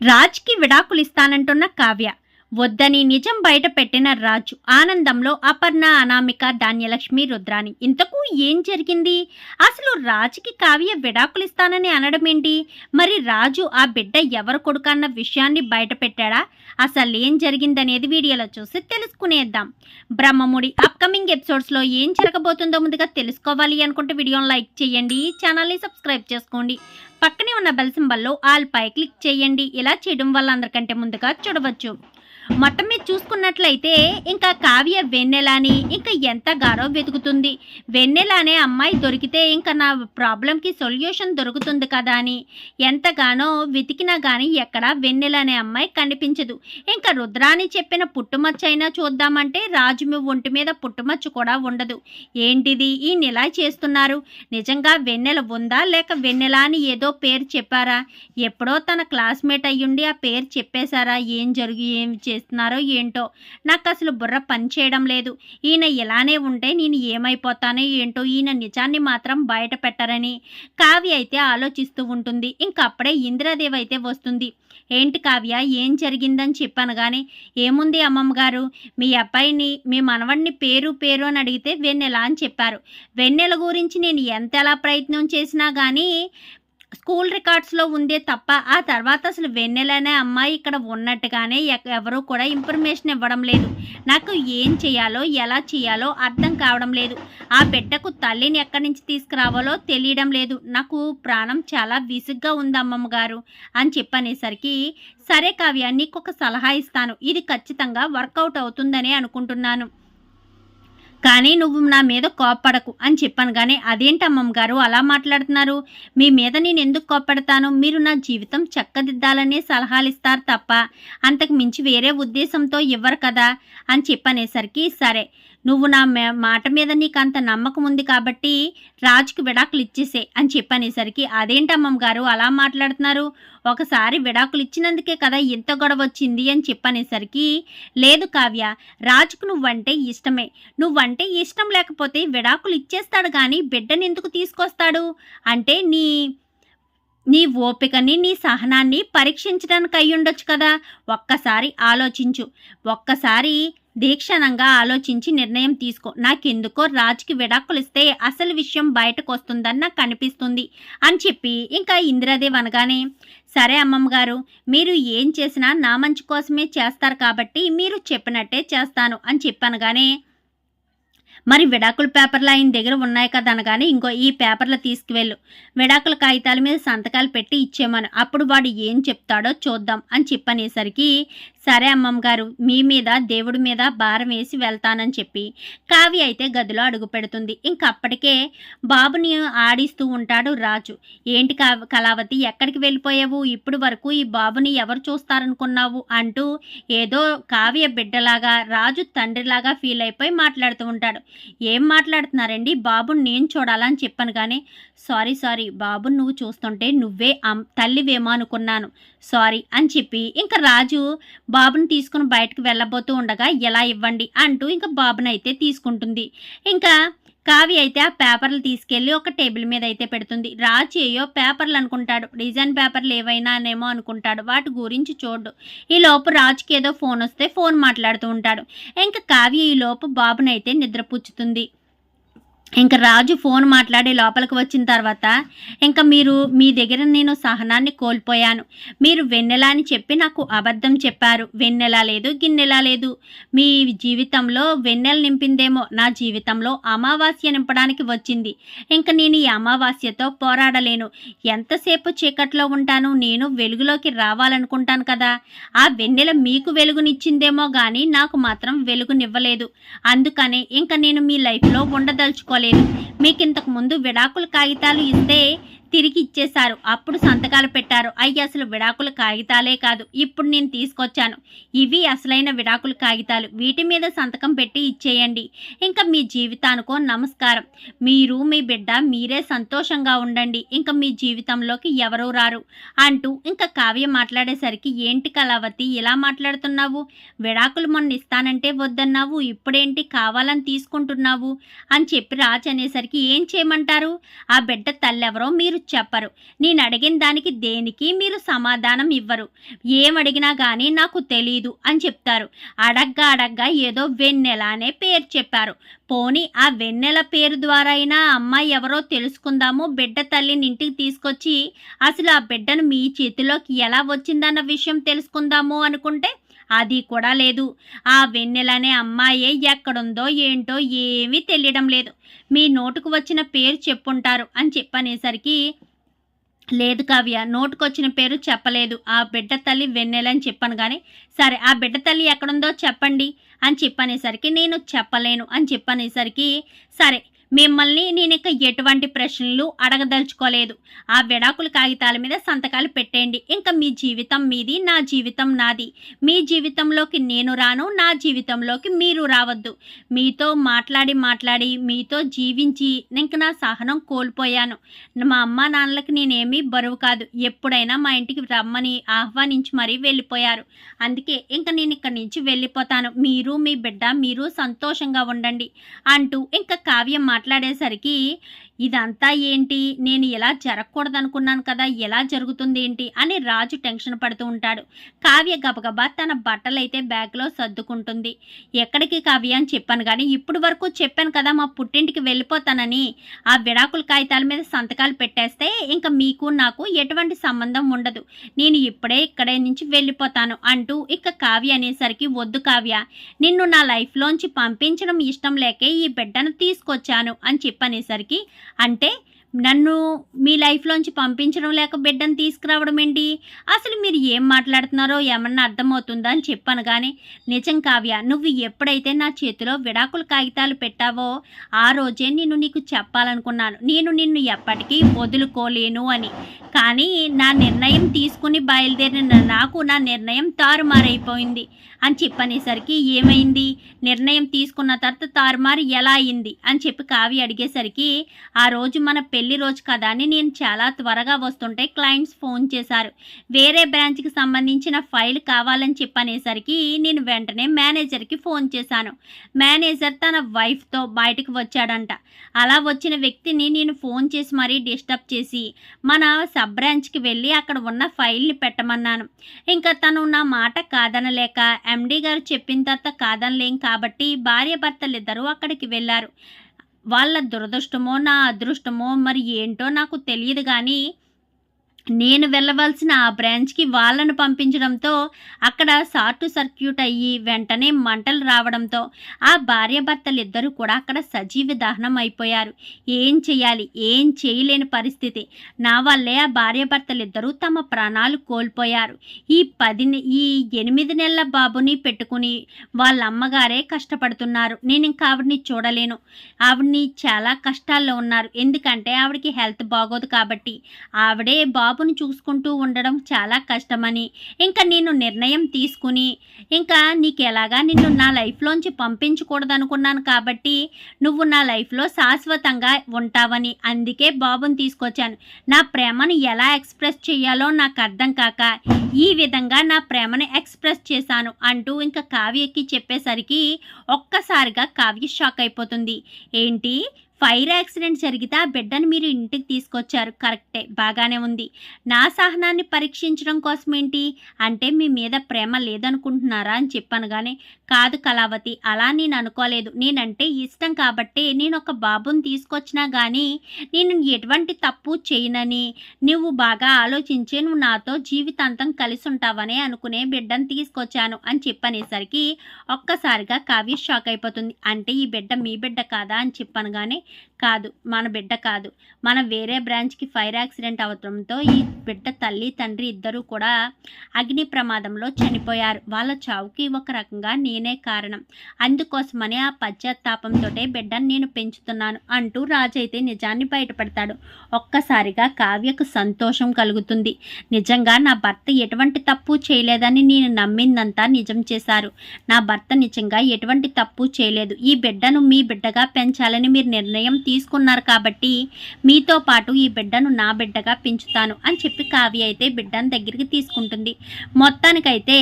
రాజ్కి విడాకులు ఇస్తానంటున్న కావ్య. వద్దని నిజం బయట పెట్టిన రాజు ఆనందంలో అపర్ణ అనామిక ధాన్యలక్ష్మి రుద్రాని ఇంతకు ఏం జరిగింది? అసలు రాజుకి కావ్య విడాకులిస్తానని అనడం ఏంటి మరి రాజు ఆ బిడ్డ ఎవరు కొడుకు అన్న విషయాన్ని బయట పెట్టాడా? అసలు ఏం జరిగిందనేది వీడియోలో చూసి తెలుసుకునేద్దాం. బ్రహ్మముడి అప్కమింగ్ ఎపిసోడ్స్లో ఏం జరగబోతుందో ముందుగా తెలుసుకోవాలి అనుకుంటే వీడియోని లైక్ చేయండి ఛానల్ని సబ్స్క్రైబ్ చేసుకోండి. పక్కనే ఉన్న బెల్ సింబల్లో ఆల్ పై క్లిక్ చేయండి. ఇలా చేయడం వల్ల అందరికంటే ముందుగా చూడవచ్చు. మొత్తం మీద చూసుకున్నట్లయితే ఇంకా కావ్య వెన్నెలాని ఇంకా ఎంతగానో వెతుకుతుంది. వెన్నెల అనే అమ్మాయి దొరికితే ఇంకా నా ప్రాబ్లంకి సొల్యూషన్ దొరుకుతుంది కదా అని. ఎంతగానో వెతికినా కానీ ఎక్కడ వెన్నెల అనే అమ్మాయి కనిపించదు. ఇంకా రుద్రాని చెప్పిన పుట్టుమచ్చ అయినా చూద్దామంటే రాజు మీ ఒంటి మీద పుట్టుమచ్చ కూడా ఉండదు. ఏంటిది? ఈ ఇలా చేస్తున్నారు? నిజంగా వెన్నెల ఉందా? లేక వెన్నెల అని ఏదో పేరు చెప్పారా? ఎప్పుడో తన క్లాస్మేట్ అయ్యుండి ఆ పేరు చెప్పేశారా? ఏం జరిగి ఏం చేస్తున్నారో ఏంటో? నాకు అసలు బుర్ర పని చేయడం లేదు. ఈయన ఇలానే ఉంటే నేను ఏమైపోతానో ఏంటో ఈయన నిజాన్ని మాత్రం బయట పెట్టరని కావ్య అయితే ఆలోచిస్తూ ఉంటుంది. ఇంకప్పుడే ఇందిరాదేవి అయితే వస్తుంది. ఏంటి కావ్య? ఏం జరిగిందని చెప్పాను కానీ ఏముంది అమ్మమ్మ గారు మీ అబ్బాయిని మీ మనవడిని పేరు పేరు అని అడిగితే వెన్నెల అని చెప్పారు. వెన్నెల గురించి నేను ఎంత ఎలా ప్రయత్నం చేసినా కానీ స్కూల్ రికార్డ్స్లో ఉందే తప్ప ఆ తర్వాత అసలు వెన్నెలనే అమ్మాయి ఇక్కడ ఉన్నట్టుగానే ఎవరూ కూడా ఇన్ఫర్మేషన్ ఇవ్వడం లేదు. నాకు ఏం చేయాలో ఎలా చేయాలో అర్థం కావడం లేదు. ఆ బిడ్డకు తల్లిని ఎక్కడి నుంచి తీసుకురావాలో తెలియడం లేదు. నాకు ప్రాణం చాలా విసుగ్గా ఉంది అమ్మమ్మ గారు అని చెప్పనేసరికి సరే కావ్య నీకు ఒక సలహా ఇస్తాను. ఇది ఖచ్చితంగా వర్కౌట్ అవుతుందని అనుకుంటున్నాను. కానీ నువ్వు నా మీద కోప్పడకు అని చెప్పాను. కానీ అదేంటి అమ్మమ్మ గారు అలా మాట్లాడుతున్నారు. మీ మీద నేను ఎందుకు కోప్పడతాను? మీరు నా జీవితం చక్కదిద్దాలనే సలహాలు ఇస్తారు తప్ప అంతకు మించి వేరే ఉద్దేశంతో ఇవ్వరు కదా అని చెప్పనేసరికి సరే నువ్వు నా మాట మీద నీకు అంత నమ్మకం ఉంది కాబట్టి రాజుకి విడాకులు ఇచ్చేసే అని చెప్పనేసరికి అదేంటి గారు అలా మాట్లాడుతున్నారు? ఒకసారి విడాకులు ఇచ్చినందుకే కదా ఇంత గొడవ వచ్చింది అని చెప్పనేసరికి లేదు కావ్య రాజుకు నువ్వంటే ఇష్టమే. నువ్వంటే ఇష్టం లేకపోతే విడాకులు ఇచ్చేస్తాడు కానీ బిడ్డని ఎందుకు తీసుకొస్తాడు? అంటే నీ నీ ఓపికని నీ సహనాన్ని పరీక్షించడానికి అయ్యుండొచ్చు కదా. ఒక్కసారి ఆలోచించు. ఒక్కసారి దీక్షణంగా ఆలోచించి నిర్ణయం తీసుకో. నాకెందుకో రాజుకి విడాకులు ఇస్తే అసలు విషయం బయటకు వస్తుందని నాకు అనిపిస్తుంది అని చెప్పి ఇంకా ఇందిరాదేవి అనగానే సరే అమ్మమ్మ గారు మీరు ఏం చేసినా నా మంచి కోసమే చేస్తారు కాబట్టి మీరు చెప్పినట్టే చేస్తాను అని చెప్పనగానే మరి విడాకుల పేపర్లు ఆయన దగ్గర ఉన్నాయి కదా అనగానే ఇంకో ఈ పేపర్లు తీసుకువెళ్ళు. విడాకుల కాగితాల మీద సంతకాలు పెట్టి ఇచ్చేమను అప్పుడు వాడు ఏం చెప్తాడో చూద్దాం అని చెప్పనేసరికి సరే అమ్మమ్మ గారు మీ మీద దేవుడి మీద భారం వేసి వెళ్తానని చెప్పి కావ్య అయితే గదిలో అడుగు పెడుతుంది. ఇంకప్పటికే బాబుని ఆడిస్తూ ఉంటాడు రాజు. ఏంటి కా కళావతి ఎక్కడికి వెళ్ళిపోయావు? ఇప్పుడు వరకు ఈ బాబుని ఎవరు చూస్తారనుకున్నావు? అంటూ ఏదో కావ్య బిడ్డలాగా రాజు తండ్రిలాగా ఫీల్ అయిపోయి మాట్లాడుతూ ఉంటాడు. ఏం మాట్లాడుతున్నారండి? బాబుని నేను చూడాలని చెప్పాను కానీ సారీ సారీ బాబుని నువ్వు చూస్తుంటే నువ్వే అమ్ తల్లివేమో అనుకున్నాను. సారీ అని చెప్పి ఇంకా రాజు బాబుని తీసుకుని బయటకు వెళ్ళబోతూ ఉండగా ఎలా ఇవ్వండి? అంటూ ఇంకా బాబుని అయితే తీసుకుంటుంది. ఇంకా కావి అయితే ఆ పేపర్లు తీసుకెళ్ళి ఒక టేబుల్ మీద అయితే పెడుతుంది. రాజు ఏయో పేపర్లు అనుకుంటాడు. డిజైన్ పేపర్లు ఏవైనానేమో అనుకుంటాడు. వాటి గురించి చూడు ఈ లోపు రాజుకి ఏదో ఫోన్ వస్తే ఫోన్ మాట్లాడుతూ ఉంటాడు. ఇంకా కావ్య ఈ లోపు బాబునైతే నిద్రపుచ్చుతుంది. ఇంకా రాజు ఫోన్ మాట్లాడి లోపలికి వచ్చిన తర్వాత ఇంకా మీరు మీ దగ్గర నేను సహనాన్ని కోల్పోయాను. మీరు వెన్నెల అని చెప్పి నాకు అబద్ధం చెప్పారు. వెన్నెల లేదు గిన్నెల లేదు. మీ జీవితంలో వెన్నెల నింపిందేమో నా జీవితంలో అమావాస్య నింపడానికి వచ్చింది. ఇంకా నేను ఈ అమావాస్యతో పోరాడలేను. ఎంతసేపు చీకట్లో ఉంటాను నేను వెలుగులోకి రావాలనుకుంటాను కదా. ఆ వెన్నెల మీకు వెలుగునిచ్చిందేమో కానీ నాకు మాత్రం వెలుగునివ్వలేదు. అందుకనే ఇంకా నేను మీ లైఫ్లో ఉండదలుచుకోలేదు. మీకు ఇంతకు ముందు విడాకుల కాగితాలు ఇస్తే తిరిగి ఇచ్చేశారు అప్పుడు సంతకాలు పెట్టారు. అయ్యి అసలు విడాకుల కాగితాలే కాదు. ఇప్పుడు నేను తీసుకొచ్చాను. ఇవి అసలైన విడాకుల కాగితాలు. వీటి మీద సంతకం పెట్టి ఇచ్చేయండి. ఇంకా మీ జీవితానికో నమస్కారం. మీరు మీ బిడ్డ మీరే సంతోషంగా ఉండండి. ఇంకా మీ జీవితంలోకి ఎవరూ రారు. అంటూ ఇంకా కావ్య మాట్లాడేసరికి ఏంటి కళావతి? ఇలా మాట్లాడుతున్నావు? విడాకులు మొన్న ఇస్తానంటే వద్దన్నావు. ఇప్పుడేంటి? కావాలని తీసుకుంటున్నావు? అని చెప్పి రాజ్ అనేసరికి ఏం చేయమంటారు? ఆ బిడ్డ తల్లెవరో మీరు మీరు చెప్పరు. నేను అడిగిన దానికి దేనికి మీరు సమాధానం ఇవ్వరు. ఏమడిగినా కానీ నాకు తెలీదు అని చెప్తారు. అడగ్గా అడగ్గా ఏదో వెన్నెల అనే పేరు చెప్పారు. పోనీ ఆ వెన్నెల పేరు ద్వారా అయినా అమ్మాయి ఎవరో తెలుసుకుందాము బిడ్డ తల్లిని ఇంటికి తీసుకొచ్చి అసలు ఆ బిడ్డను మీ చేతిలోకి ఎలా వచ్చిందన్న విషయం తెలుసుకుందాము అనుకుంటే అది కూడా లేదు. ఆ వెన్నెలనే అమ్మాయే ఎక్కడుందో ఏంటో ఏమీ తెలియడం లేదు. మీ నోటుకు వచ్చిన పేరు చెప్పుంటారు అని చెప్పనేసరికి లేదు కావ్య నోటుకొచ్చిన పేరు చెప్పలేదు. ఆ బిడ్డ తల్లి వెన్నెలని చెప్పాను కానీ సరే ఆ బిడ్డ తల్లి ఎక్కడుందో చెప్పండి అని చెప్పనేసరికి నేను చెప్పలేను అని చెప్పనేసరికి సరే మిమ్మల్ని నేను ఇక ఎటువంటి ప్రశ్నలు అడగదలుచుకోలేదు. ఆ విడాకుల కాగితాల మీద సంతకాలు పెట్టేయండి. ఇంకా మీ జీవితం మీది నా జీవితం నాది. మీ జీవితంలోకి నేను రాను నా జీవితంలోకి మీరు రావద్దు. మీతో మాట్లాడి మాట్లాడి మీతో జీవించి ఇంక నా సహనం కోల్పోయాను. మా అమ్మ నాన్నలకి నేనేమీ బరువు కాదు. ఎప్పుడైనా మా ఇంటికి రమ్మని ఆహ్వానించి మరీ వెళ్ళిపోయారు. అందుకే ఇంక నేను ఇక్కడి నుంచి వెళ్ళిపోతాను. మీరు మీ బిడ్డ మీరు సంతోషంగా ఉండండి అంటూ ఇంకా కావ్యం మాట్లాడేసరికి ఇదంతా ఏంటి? నేను ఇలా జరగకూడదనుకున్నాను కదా ఎలా జరుగుతుంది ఏంటి? అని రాజు టెన్షన్ పడుతూ ఉంటాడు. కావ్య గబగబా తన బట్టలైతే బ్యాగ్లో సర్దుకుంటుంది. ఎక్కడికి కావ్య అని చెప్పాను కానీ ఇప్పుడు వరకు చెప్పాను కదా మా పుట్టింటికి వెళ్ళిపోతానని. ఆ విడాకుల కాగితాల మీద సంతకాలు పెట్టేస్తే ఇంకా మీకు నాకు ఎటువంటి సంబంధం ఉండదు. నేను ఇప్పుడే ఇక్కడే నుంచి వెళ్ళిపోతాను అంటూ ఇక కావ్య అనేసరికి వద్దు కావ్య నిన్ను నా లైఫ్లోంచి పంపించడం ఇష్టం లేకే ఈ బిడ్డను తీసుకొచ్చాను అని చెప్పనేసరికి అంటే నన్ను మీ లైఫ్లోంచి పంపించడం లేక బిడ్డను తీసుకురావడం ఏంటి? అసలు మీరు ఏం మాట్లాడుతున్నారో ఏమన్నా అర్థమవుతుందా అని చెప్పాను కానీ నిజం కావ్య నువ్వు ఎప్పుడైతే నా చేతిలో విడాకుల కాగితాలు పెట్టావో ఆ రోజే నేను నీకు చెప్పాలనుకున్నాను. నేను నిన్ను ఎప్పటికీ వదులుకోలేను అని. కానీ నా నిర్ణయం తీసుకుని బయలుదేరిన నాకు నా నిర్ణయం తారుమారైపోయింది అని చెప్పనేసరికి ఏమైంది? నిర్ణయం తీసుకున్న తర్వాత తారుమారు ఎలా అయింది? అని చెప్పి కావ్య అడిగేసరికి ఆ రోజు మన పెళ్ళి రోజు కదా అని నేను చాలా త్వరగా వస్తుంటే క్లయింట్స్ ఫోన్ చేశారు. వేరే బ్రాంచ్కి సంబంధించిన ఫైల్ కావాలని చెప్పనేసరికి నేను వెంటనే మేనేజర్కి ఫోన్ చేశాను. మేనేజర్ తన వైఫ్తో బయటకు వచ్చాడంట. అలా వచ్చిన వ్యక్తిని నేను ఫోన్ చేసి మరీ డిస్టర్బ్ చేసి మన సబ్ బ్రాంచ్కి వెళ్ళి అక్కడ ఉన్న ఫైల్ని పెట్టమన్నాను. ఇంకా తను నా మాట కాదనలేక ఎండీ గారు చెప్పిన తర్వాత కాదనలేం కాబట్టి భార్య భర్తలిద్దరూ అక్కడికి వెళ్ళారు. వాళ్ళ దురదృష్టమో నా అదృష్టమో మరి ఏంటో నాకు తెలియదు కానీ నేను వెళ్ళవలసిన ఆ బ్రాంచ్కి వాళ్ళను పంపించడంతో అక్కడ షార్ట్ సర్క్యూట్ అయ్యి వెంటనే మంటలు రావడంతో ఆ భార్యాభర్తలిద్దరూ కూడా అక్కడ సజీవ దహనం అయిపోయారు. ఏం చేయాలి? ఏం చేయలేని పరిస్థితి. నా వల్లే ఆ భార్యభర్తలిద్దరూ తమ ప్రాణాలు కోల్పోయారు. ఈ పది ఈ ఎనిమిది నెలల బాబుని పెట్టుకుని వాళ్ళ అమ్మగారే కష్టపడుతున్నారు. నేను ఇంకా ఆవిడని చూడలేను. ఆవిడని చాలా కష్టాల్లో ఉన్నారు. ఎందుకంటే ఆవిడకి హెల్త్ బాగోదు కాబట్టి ఆవిడే బాబు బాబుని చూసుకుంటూ ఉండడం చాలా కష్టమని. ఇంకా నేను నిర్ణయం తీసుకుని ఇంకా నీకు ఎలాగా నిన్ను నా లైఫ్లోంచి పంపించకూడదనుకున్నాను కాబట్టి నువ్వు నా లైఫ్లో శాశ్వతంగా ఉంటావని అందుకే బాబుని తీసుకొచ్చాను. నా ప్రేమను ఎలా ఎక్స్ప్రెస్ చేయాలో నాకు అర్థం కాక ఈ విధంగా నా ప్రేమను ఎక్స్ప్రెస్ చేశాను అంటూ ఇంకా కావ్యకి చెప్పేసరికి ఒక్కసారిగా కావ్య షాక్ అయిపోతుంది. ఏంటి? ఫైర్ యాక్సిడెంట్ జరిగితే ఆ బిడ్డను మీరు ఇంటికి తీసుకొచ్చారు. కరెక్టే. బాగానే ఉంది. నా సహనాన్ని పరీక్షించడం కోసం ఏంటి అంటే మీ మీద ప్రేమ లేదనుకుంటున్నారా అని చెప్పాను కానీ కాదు కళావతి. అలా నేను అనుకోలేదు. నేనంటే ఇష్టం కాబట్టి నేను ఒక బాబుని తీసుకొచ్చినా కానీ నేను ఎటువంటి తప్పు చేయనని నువ్వు బాగా ఆలోచించి నువ్వు నాతో జీవితాంతం కలిసి ఉంటావని అనుకునే బిడ్డను తీసుకొచ్చాను అని చెప్పనేసరికి ఒక్కసారిగా కావ్య షాక్ అయిపోతుంది. అంటే ఈ బిడ్డ మీ బిడ్డ కాదా అని చెప్పాను కానీ కాదు మన బిడ్డ కాదు. మన వేరే బ్రాంచ్కి ఫైర్ యాక్సిడెంట్ అవడంతో ఈ బిడ్డ తల్లి తండ్రి ఇద్దరూ కూడా అగ్ని ప్రమాదంలో చనిపోయారు. వాళ్ళ చావుకి ఒక రకంగా నేనే కారణం. అందుకోసమని ఆ పశ్చాత్తాపంతో బిడ్డను నేను పెంచుతున్నాను అంటూ రాజైతే నిజాన్ని బయటపడతాడు. ఒక్కసారిగా కావ్యకు సంతోషం కలుగుతుంది. నిజంగా నా భర్త ఎటువంటి తప్పు చేయలేదని నేను నమ్మిందంతా నిజం చేశారు. నా భర్త నిజంగా ఎటువంటి తప్పు చేయలేదు. ఈ బిడ్డను మీ బిడ్డగా పెంచాలని మీరు నిర్ణయం నిర్ణయం తీసుకున్నారు కాబట్టి మీతో పాటు ఈ బిడ్డను నా బిడ్డగా పెంచుతాను అని చెప్పి కావ్య అయితే బిడ్డను దగ్గరికి తీసుకుంటుంది. మొత్తానికైతే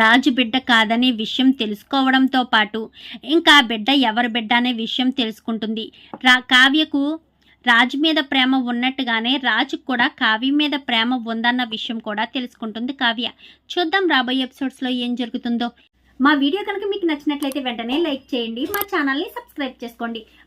రాజు బిడ్డ కాదనే విషయం తెలుసుకోవడంతో పాటు ఇంకా బిడ్డ ఎవరి బిడ్డ అనే విషయం తెలుసుకుంటుంది. రా కావ్యకు రాజు మీద ప్రేమ ఉన్నట్టుగానే రాజుకు కూడా కావ్య మీద ప్రేమ ఉందన్న విషయం కూడా తెలుసుకుంటుంది కావ్య. చూద్దాం రాబోయే ఎపిసోడ్స్లో ఏం జరుగుతుందో. మా వీడియో కనుక మీకు నచ్చినట్లయితే వెంటనే లైక్ చేయండి మా ఛానల్ని సబ్స్క్రైబ్ చేసుకోండి.